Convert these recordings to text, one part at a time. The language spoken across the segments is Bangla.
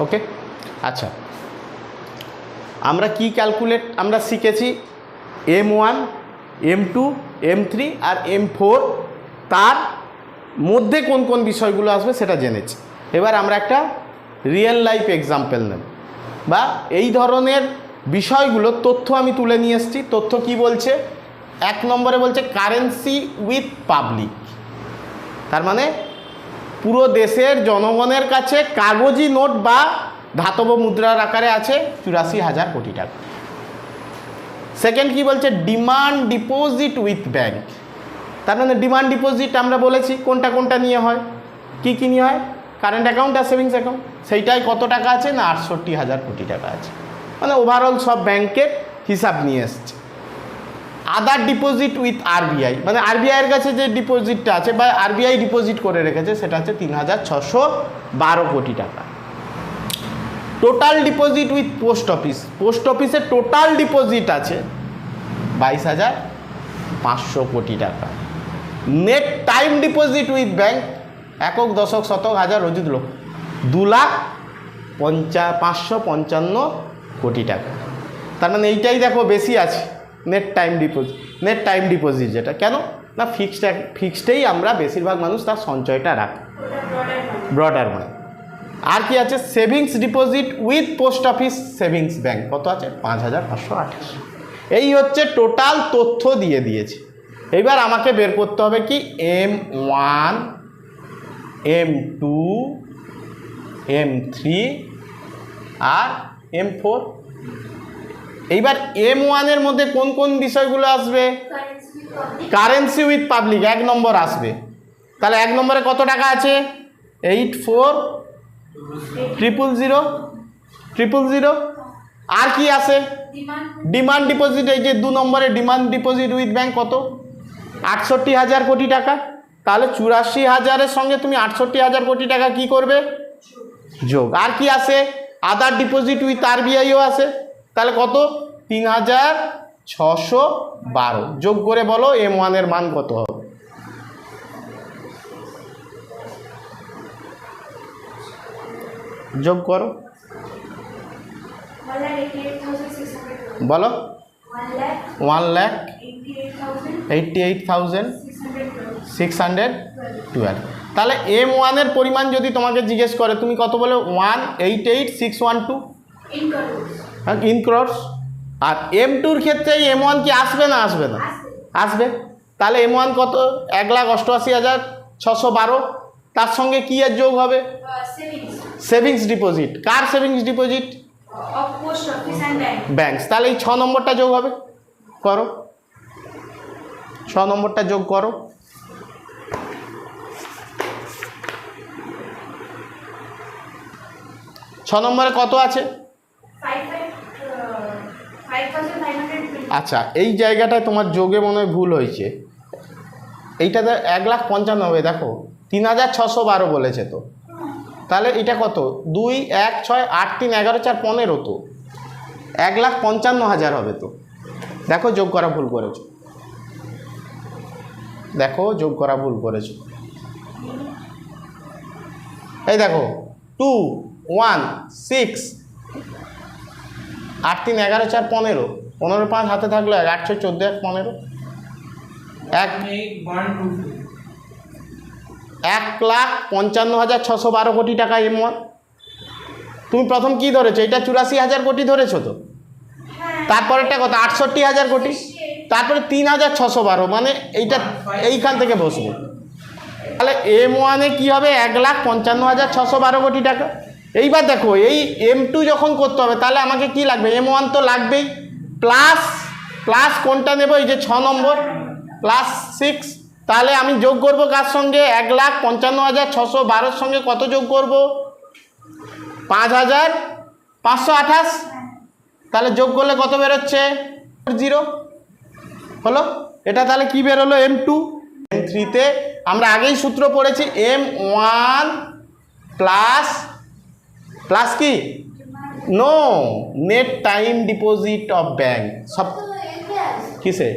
ওকে? আচ্ছা। আমরা কি ক্যালকুলেট আমরা শিখেছি M one, M two, M three আর এম ফোর। তার মধ্যে কোন কোন বিষয়গুলো আসবে সেটা জেনেছি। এবার আমরা একটা রিয়েল লাইফ এক্সাম্পল নেব। বা এই ধরনের বিষয়গুলো তথ্য আমি তুলে নিয়ে এসেছি। তথ্য কি বলছে? এক নম্বরে বলছে কারেন্সি উইথ পাবলিক তার মানে পুরো দেশের জনগণের কাছে কাগজি নোট বা ধাতব মুদ্রার আকারে আছে চুরাশি হাজার কোটি টাকা। সেকেন্ড কি বলছে? ডিমান্ড ডিপোজিট উইথ ব্যাংক তার মানে ডিমান্ড ডিপোজিট আমরা বলেছি, কোনটা কোনটা নিয়ে হয়, কি কি নিয়ে হয়? কারেন্ট অ্যাকাউন্ট আর সেভিংস অ্যাকাউন্ট সেইটাই কত টাকা আছে না আটষট্টি হাজার কোটি টাকা আছে। মানে ওভারঅল সব ব্যাংকের হিসাব নিয়ে এসছে। আদার ডিপোজিট উইথ আরবিআই মানে আরবিআইয়ের কাছে যে ডিপোজিটটা আছে বা আরবিআই ডিপোজিট করে রেখেছে, সেটা হচ্ছে তিন হাজার ছশো বারো কোটি টাকা। Total deposit with post office post অফিসে টোটাল ডিপোজিট আছে বাইশ হাজার পাঁচশো কোটি টাকা। Net time deposit with bank একক, দশক, শতক, হাজার অযুত লোক। দু লাখ পঞ্চা, পাঁচশো পঞ্চান্ন কোটি টাকা। তার মানে এইটাই দেখো বেশি আছে। Net time deposit net time deposit যেটা। কেন? না ফিক্সড ফিক্সডেই আমরা বেশিরভাগ মানুষ তার সঞ্চয়টা রাখি। ব্রডার মানে। আর কি আছে? Savings deposit with post office savings bank কত আছে? পাঁচ হাজার পাঁচশো আঠাশ। এই হচ্ছে টোটাল তথ্য দিয়ে দিয়েছে। এইবার আমাকে বের করতে হবে কি? M one M two M three আর এম ফোর এইবার এম ওয়ানের মধ্যে কোন কোন বিষয়গুলো আসবে? কারেন্সি উইথ পাবলিক এক নম্বর আসবে। তাহলে এক নম্বরে কত টাকা আছে? Eight four triple zero triple zero আর কি আছে? ডিমান্ড ডিপোজিট এই যে দু নম্বরে ডিমান্ড ডিপোজিট উইথ ব্যাংক কত? আটষট্টি হাজার কোটি টাকা। তাহলে চুরাশি হাজারের সঙ্গে তুমি আটষট্টি হাজার কোটি টাকা কি করবে? যোগ। আর কি আছে? আদার ডিপোজিট উইথ আরবিআইও আছে। তাহলে কত? তিন হাজার ছশো বারো। যোগ করে বলো এম ওয়ানের মান কত হবে? যোগ করো। বলো। One lakh eighty eight thousand six hundred twelve তাহলে এম ওয়ানের পরিমাণ যদি তোমাকে জিজ্ঞেস করে তুমি কত বলে? One eight eight six one two in crores R M টুর ক্ষেত্রে এম ওয়ান কি আসবে না আসবে না? আসবে। তাহলে এম ওয়ান কত? এক লাখ অষ্টআশি হাজার ছশো বারো। তার সঙ্গে কি আর যোগ হবে? সেভিংস ডিপোজিট কার সেভিংস ডিপোজিট ব্যাংকস তাহলে এই ছ নম্বরটা যোগ হবে। করো। ছ নম্বরটা যোগ করো। ছ নম্বরে কত আছে? আচ্ছা এই জায়গাটায় তোমার যোগে মনে হয় ভুল হয়েছে। এইটাতে এক লাখ পঞ্চান্ন হবে, দেখো। তিন হাজার ছশো বারো বলেছে তো। তাহলে এটা কত? দুই, এক, ছয়, আট, তিন, এগারো, চার, পনেরো তো। এক লাখ পঞ্চান্ন হাজার হবে তো। দেখো, যোগ করা ভুল করেছ। দেখো, যোগ করা ভুল করেছ। এই দেখো, টু, ওয়ান, সিক্স, আট, তিন, এগারো, চার, পনেরো। পনেরো পাঁচ হাতে থাকলে এক আটশো চোদ্দ এক পনেরো। এক এক লাখ পঞ্চান্ন হাজার ছশো বারো কোটি টাকা এম ওয়ান। তুমি প্রথম কি ধরেছো? এটা চুরাশি হাজার কোটি ধরেছো তো? তারপরেরটা কত? আটষট্টি হাজার কোটি? তারপরে তিন হাজার ছশো বারো মানে এইটা এইখান থেকে বসবো। তাহলে এম ওয়ানে কী হবে? এক লাখ পঞ্চান্ন হাজার ছশো বারো কোটি টাকা। এইবার দেখো এই এম টু যখন করতে হবে তাহলে আমাকে কি লাগবে? এম ওয়ান তো লাগবেই। প্লাস প্লাস কোনটা নেব? এই যে ছ নম্বর, প্লাস সিক্স। তাহলে আমি যোগ করব কার সঙ্গে? এক লাখ পঞ্চান্ন হাজার ছশো বারোর সঙ্গে কত যোগ করব? পাঁচ হাজার পাঁচশো আঠাশ। তাহলে যোগ করলে কত বেরোচ্ছে? জিরো। হলো? এটা তাহলে কি বেরোলো? M two. এম থ্রিতে আমরা আগেই সূত্র পড়েছি, এম ওয়ান প্লাস প্লাস কি? No net time deposit of bank সব কিসে?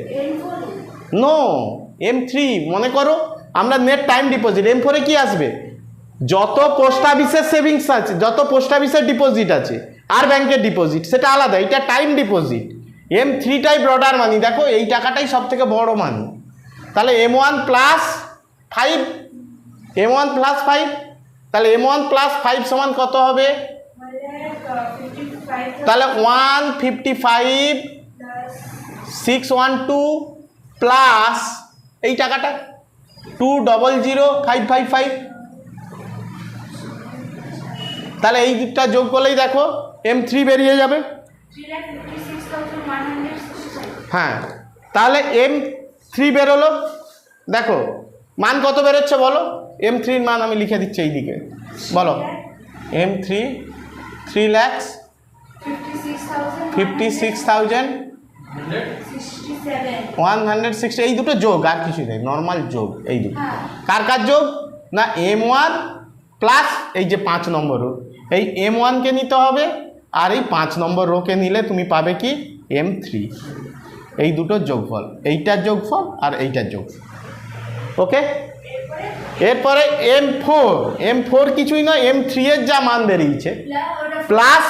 নো এম থ্রি মনে করো, আমরা নেট টাইম ডিপোজিট এম ফোরে কি আসবে? যত পোস্ট অফিসের সেভিংস আছে, যত পোস্ট অফিসের ডিপোজিট আছে, আর ব্যাংকের ডিপোজিট সেটা আলাদা, এটা টাইম ডিপোজিট এম থ্রিটাই ব্রডার মানি দেখো, এই টাকাটাই সব থেকে বড় মানি তাহলে M one plus five M one plus five তাহলে এম ওয়ান প্লাস ফাইভ সমান কত হবে? তাহলে one fifty five six one two plus এই টাকাটা two double zero five five five তাহলে এই দুটা যোগ করলেই দেখো এম থ্রি বেরিয়ে যাবে। হ্যাঁ তাহলে এম থ্রি বেরোলো। দেখো, মান কত বেরোচ্ছে বলো? এম থ্রির মান আমি লিখে দিচ্ছি এই দিকে বলো। M three three lakhs fifty six thousand one hundred sixty এই দুটো যোগ আর কিছু নেই নর্মাল যোগ এই দুটো। কার কার যোগ? না এম ওয়ান প্লাস এই যে পাঁচ নম্বর রো এই এম ওয়ানকে নিতে হবে আর এই পাঁচ নম্বর রোকে নিলে তুমি পাবে কি? এম থ্রি এই দুটোর যোগফল এইটার যোগফল আর এইটার যোগফল। ওকে এরপরে এম ফোর এম ফোর কিছুই নয় এম থ্রি এর যা মান বেরিয়েছে। প্লাস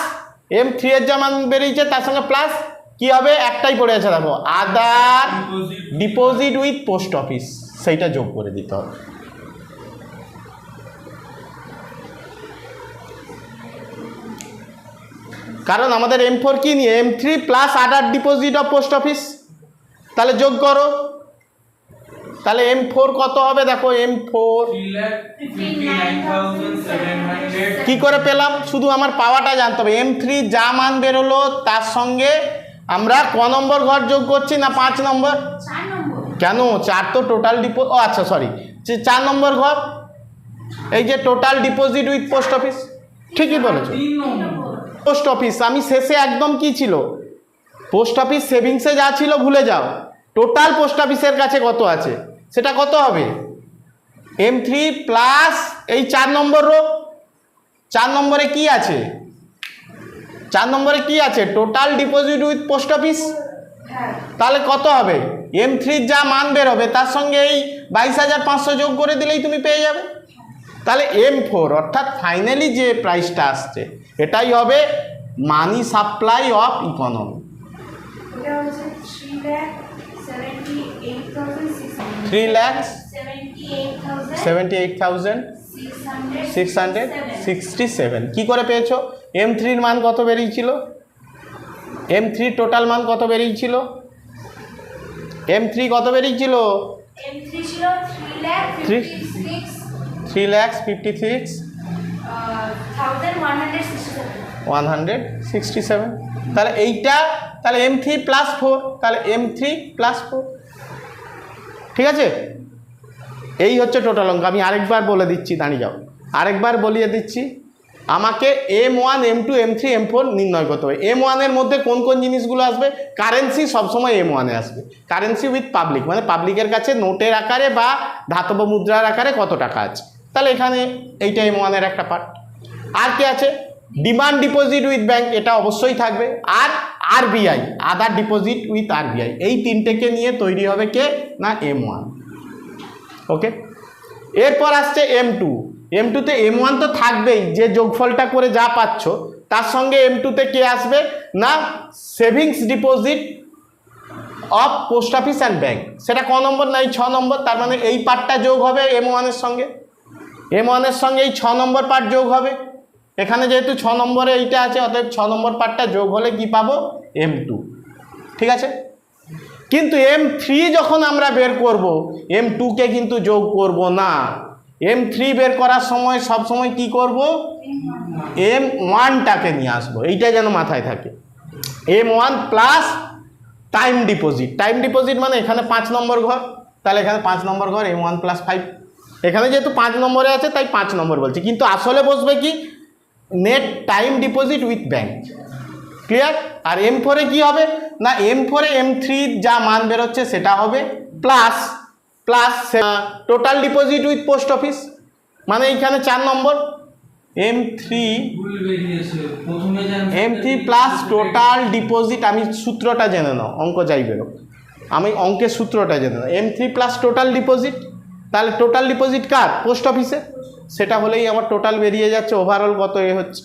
এম থ্রি এর যা মান বেরিয়েছে, তার সঙ্গে প্লাস কি হবে? একটাই পড়ে আছে, দেখো other deposit with post office সেইটা যোগ করে দিতে হবে। কারণ আমাদের এম ফোর কি নিয়ে? M three plus other deposit of post office তাহলে যোগ করো। তাহলে এম ফোর কত হবে? দেখো এম ফোর কি করে পেলাম? শুধু আমার পাওয়াটা জানতে হবে। এম থ্রি যা মান বেরোলো তার সঙ্গে আমরা ক নম্বর ঘর যোগ করছি না পাঁচ নম্বর? কেন? চার তো টোটাল ডিপো ও আচ্ছা সরি চার নম্বর ঘর এই যে total deposit with post office ঠিকই বলেছ। পোস্ট অফিস আমি শেষে একদম কি ছিল? পোস্ট অফিস সেভিংসে যা ছিল ভুলে যাও। টোটাল পোস্ট অফিসের কাছে কত আছে? সেটা কত হবে? এম থ্রি প্লাস এই চার নম্বর রো চার নম্বরে কি আছে? চার নম্বরে কি আছে? Total deposit with post office তাহলে কত হবে? এম থ্রির যা মান বের হবে, তার সঙ্গে এই বাইশ হাজার পাঁচশো যোগ করে দিলেই তুমি পেয়ে যাবে। তাহলে এম ফোর অর্থাৎ ফাইনালি যে প্রাইসটা আসছে, এটাই হবে money supply of economy three lakhs seventy eight thousand six hundred sixty seven কী করে পেয়েছ? এম থ্রির মান কত বেরিয়েছিল? এম থ্রির টোটাল মান কত বেরিয়েছিল? এম থ্রি কত বেরিয়েছিল. Three lakhs fifty six one hundred sixty seven তাহলে এইটা, তাহলে এম থ্রি প্লাস ফোর তাহলে এম থ্রি প্লাস ফোর ঠিক আছে? এই হচ্ছে টোটাল অঙ্ক। আমি আরেকবার বলে দিচ্ছি, দাঁড়িয়ে যাও। আরেকবার বলিয়ে দিচ্ছি, আমাকে M one M two M three M four নির্ণয় করতে হবে। এম ওয়ানের মধ্যে কোন কোন জিনিসগুলো আসবে? কারেন্সি সবসময় এম ওয়ানে আসবে। কারেন্সি উইথ পাবলিক মানে পাবলিকের কাছে নোটের আকারে বা ধাতব মুদ্রার আকারে কত টাকা আছে। তাহলে এখানে এইটা এম ওয়ানের একটা পার্ট আর কি আছে? ডিমান্ড ডিপোজিট উইথ ব্যাংক এটা অবশ্যই থাকবে। আর RBI other deposit with RBI এই তিনটেকে নিয়ে তৈরি হবে কে? না এম ওয়ান ওকে এরপর আসছে এম টু এম টুতে এম ওয়ান তো থাকবেই, যে যোগফলটা করে যা পাচ্ছ, তার সঙ্গে এম টুতে কে আসবে? না savings deposit of post office and bank সেটা ক নম্বর? না, এই ছ নম্বর। তার মানে এই পার্টটা যোগ হবে এম ওয়ানের সঙ্গে। এম ওয়ানের সঙ্গে এই ছ নম্বর পার্ট যোগ হবে। এখানে যেহেতু ছ নম্বরে এইটা আছে, অতএব ছ নম্বর পার্টটা যোগ হলে কি পাবো? এম টু ঠিক আছে? কিন্তু এম থ্রি যখন আমরা বের করব এম টুকে কিন্তু যোগ করব না। এম থ্রি বের করার সময় সব সময় কি করব? এম ওয়ানটাকে নিয়ে আসব। এইটা যেন মাথায় থাকে। M one plus time deposit time deposit মানে এখানে পাঁচ নম্বর ঘর। তাহলে এখানে পাঁচ নম্বর ঘর এম ওয়ান প্লাস ফাইভ এখানে যেহেতু পাঁচ নম্বরে আছে, তাই পাঁচ নম্বর বলছি। কিন্তু আসলে বসবে কি? Net time deposit with bank clear R M ফোরে কী হবে? না এম ফোরে এম থ্রির যা মান বেরোচ্ছে সেটা হবে plus plus total deposit with post office মানে এইখানে চার number. M three M three plus total deposit আমি সূত্রটা জেনে নাও, অঙ্ক যাই বেরো আমি অঙ্কের সূত্রটা জেনে নাও। M three plus total deposit তাহলে টোটাল ডিপোজিট কার? পোস্ট অফিসে সেটা হলেই আমার টোটাল বেরিয়ে যাচ্ছে ওভারঅল কত এ হচ্ছে।